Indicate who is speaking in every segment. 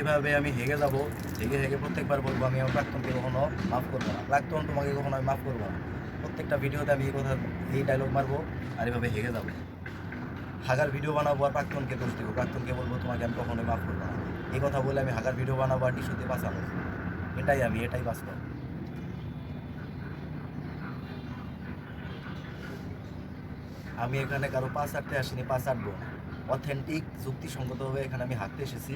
Speaker 1: এভাবে আমি হেগে যাব, হেগে হেগে প্রত্যেকবার বলব আমি আমার প্রাক্তনকে কখনো মাফ করব না। প্রাক্তন তোমাকে কখনো আমি মাফ করব না। প্রত্যেকটা ভিডিওতে আমি এই কথা, এই ডায়লগ মারবো আর এভাবে হেগে যাব। হাগার ভিডিও বানাবো আর প্রাক্তনকে দোষ দেবো। প্রাক্তনকে বলব, তোমাকে আমি কখনোই মাফ করব না। এই কথা বলে আমি হাগার ভিডিও বানাবো আর টিস্যুতে বাঁচাবো। এটাই আমি, এটাই বাস্তব। আমি এখানে কারও পাঁচ আটতে আসিনি, পাঁচ আটবো অথেন্টিক, যুক্তিসঙ্গতভাবে এখানে আমি হাঁটতে এসেছি।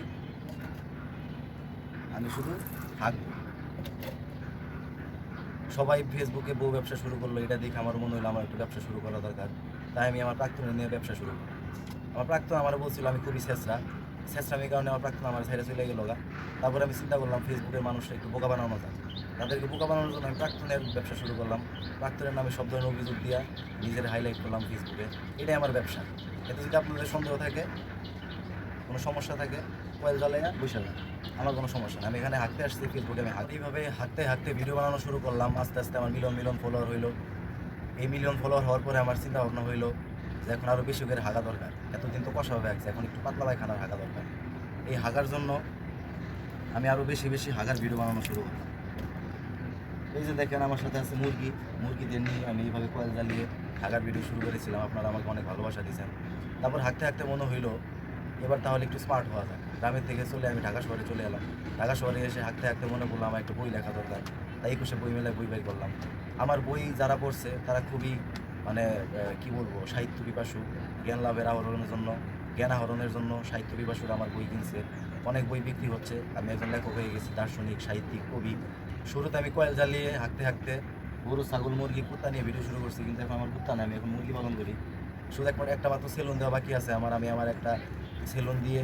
Speaker 1: আমি শুধু হাঁকবো সবাই ফেসবুকে বউ ব্যবসা শুরু করল, এটা দেখে আমার মনে হলো আমার একটু ব্যবসা শুরু করা দরকার। তাই আমি আমার প্রাক্তনের নিয়ে ব্যবসা শুরু করি। আমার প্রাক্তন আমার বলছিল আমি খুবই শেষরা শেষরামির কারণে আমার প্রাক্তন আমার ছেড়ে চলে গেলো গা। তারপরে আমি চিন্তা করলাম ফেসবুকের মানুষরা একটু বোকা বানানো যায় তাদেরকে বোকা বানানোর জন্য আমি প্রাক্তনের ব্যবসা শুরু করলাম। প্রাক্তনের নামে সব ধরনের অভিযোগ দিয়া নিজের হাইলাইট করলাম ফেসবুকে এটাই আমার ব্যবসা। এতে যদি আপনাদের সন্দেহ থাকে, কোনো সমস্যা থাকে কয়েল জ্বালাইয়া বসে আমার কোনো সমস্যা নেই। আমি এখানে হাঁটতে আসছি ফেসবুকে আমি হাঁটতে এইভাবে হাঁটতে হাঁটতে ভিডিও বানানো শুরু করলাম। আস্তে আস্তে আমার মিলিয়ন মিলিয়ন ফলোয়ার হইল। এই মিলিয়ন ফলোয়ার হওয়ার পরে আমার চিন্তা ভাবনা হইল যে এখন আরও বেশি করে হাগা দরকার। এতদিন তো কষা হবে এখন একটু পাতলা পায়খানার হাগা দরকার। এই হাগার জন্য আমি আরও বেশি বেশি হাগার ভিডিও বানানো শুরু করলাম। এই যে দেখেন আমার সাথে আছে মুরগি। মুরগিদের নিয়ে আমি এইভাবে কয়েল জ্বালিয়ে হাগার ভিডিও শুরু করেছিলাম। আপনারা আমাকে অনেক ভালোবাসা দিয়েছেন। তারপর হাঁটতে হাঁটতে মনে হইল, এবার তাহলে একটু স্মার্ট হওয়া যায় গ্রামের থেকে চলে আমি ঢাকা শহরে চলে এলাম। ঢাকা শহরে এসে হাঁকতে হাঁকতে মনে করলাম আমার একটা বই লেখা দরকার। তাই একুশে বই মেলায় বই বের করলাম। আমার বই যারা পড়ছে, তারা খুবই মানে কি বলব, সাহিত্য পিপাসু। জ্ঞান লাভের আহরণের জন্য, জ্ঞান আহরণের জন্য সাহিত্য পিপাসুরা আমার বই কিনছে। অনেক বই বিক্রি হচ্ছে। আমি একজন লেখক হয়ে গেছি, দার্শনিক, সাহিত্যিক, কবি। শুরুতে আমি কয়েল জ্বালিয়ে হাঁকতে হাঁকতে গরু, ছাগল, মুরগি, কুত্তা নিয়ে ভিডিও শুরু করছি। কিন্তু এখন আমার কুত্তা নাই, আমি এখন মুরগি পালন করি। শুধু একবার একটা মাত্র সেলুন দেওয়া বাকি আছে। আমার, আমি আমার একটা সেলুন দিয়ে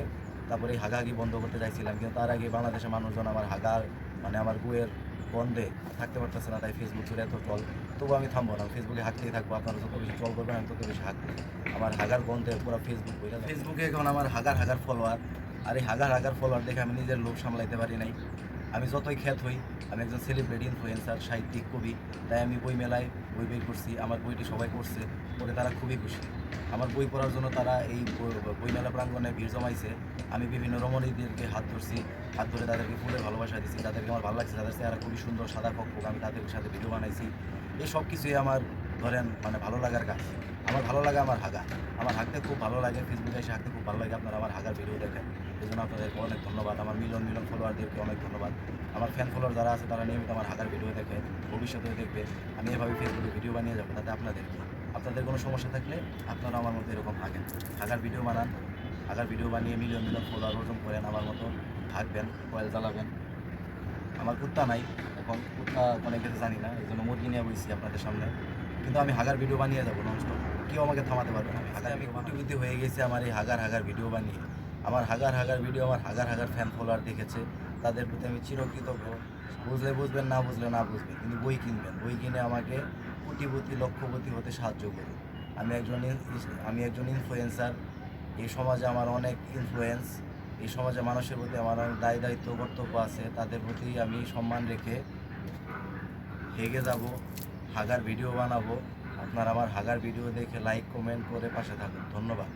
Speaker 1: তারপরে এই হাগাহাগি বন্ধ করতে চাইছিলাম, কিন্তু তার আগে বাংলাদেশের মানুষজন আমার হাগার মানে আমার গুয়ের বন্ধে থাকতে পারতেছে না, তাই ফেসবুক ছিল এত চল তবু আমি থামবো না ফেসবুকে হাঁটতেই থাকব, আপনারা যত বেশি চল করবেন, আমি তত বেশি হাঁটবো আমার হাগার বন্ধে পুরো ফেসবুক বইটা ফেসবুকে এখন আমার হাগার হাগার ফলোয়ার আর এই হাগার হাগার ফলোয়ার দেখে আমি নিজের লোক সামলাইতে পারি নাই। আমি যতই খ্যাত হই, আমি একজন সেলিব্রিটি ইনফ্লুয়েন্সার সাহিত্যিক, কবি, তাই আমি বই মেলায় বই বের করছি, আমার বইটি সবাই পড়ছে, পড়ে তারা খুবই খুশি। আমার বই পড়ার জন্য তারা এই বই- বইমেলা প্রাঙ্গণে ভিড় জমাইছে। আমি বিভিন্ন রমণীদেরকে হাত ধরছি, হাত ধরে তাদেরকে ফুলের ভালোবাসা দিচ্ছি তাদেরকে আমার ভালো লাগছে, তাদের চেহারা খুবই সুন্দর, সাদা পক্ষ আমি তাদের সাথে ভিডিও বানাইছি। এই সব কিছুই আমার ধরেন মানে ভালো লাগার কাজ। আমার ভালো লাগে আমার হাগা। আমার হাঁকতে খুব ভালো লাগে ফেসবুকে এসে হাঁকতে খুব ভালো লাগে, আপনারা আমার হাগার ভিডিও দেখেন। জন্য আপনাদেরকে অনেক ধন্যবাদ। আমার মিলন মিলন ফলোয়ারদেরকে অনেক ধন্যবাদ। আমার ফ্যান ফলোয়ার যারা আছে, তারা নিয়মিত আমার হাগার ভিডিও দেখে, ভবিষ্যতেও দেখবে। আমি এভাবে ফেসবুকে ভিডিও বানিয়ে যাব, তাতে আপনাদেরকে। আপনাদের কোনো সমস্যা থাকলে আপনারা আমার মতো এরকম থাকেন। হাগার ভিডিও বানান হাগার ভিডিও বানিয়ে মিলিয়ন মিলিয়ন ফলোয়ার অর্জন করেন, আমার মতো থাকবেন কয়েল জ্বালাবেন। আমার কুত্তা নাই, এখন কুত্তা অনেক জানি না, এই জন্য মুরগি নিয়ে বসছি আপনাদের সামনে। কিন্তু আমি হাগার ভিডিও বানিয়ে যাব ননস্টপ কেউ আমাকে থামাতে পারবে না। আমি হাগার আমি কোটিপতি হয়ে গেছি আমার এই হাগার হাগার ভিডিও বানিয়ে। আমার হাগার হাগার ভিডিও আমার হাগার হাগার ফ্যান ফলোয়ার দেখেছে। তাদের প্রতি আমি চিরকৃতজ্ঞ। বুঝলে বুঝবেন, না বুঝলে না বুঝবেন। কিন্তু বই কিনবেন। বই কিনে আমাকে কোটিপতি, লক্ষপতি হতে সাহায্য করুন। আমি একজন আমি একজন ইনফ্লুয়েন্সার এই সমাজে আমার অনেক ইনফ্লুয়েন্স এই সমাজে মানুষের প্রতি আমার অনেক দায় দায়িত্ব, কর্তব্য আছে। তাদের প্রতি আমি সম্মান রেখে হেগে যাব, হাগার ভিডিও বানাবো। আপনার আমার হাগার ভিডিও দেখে লাইক কমেন্ট করে পাশে থাকুন। ধন্যবাদ।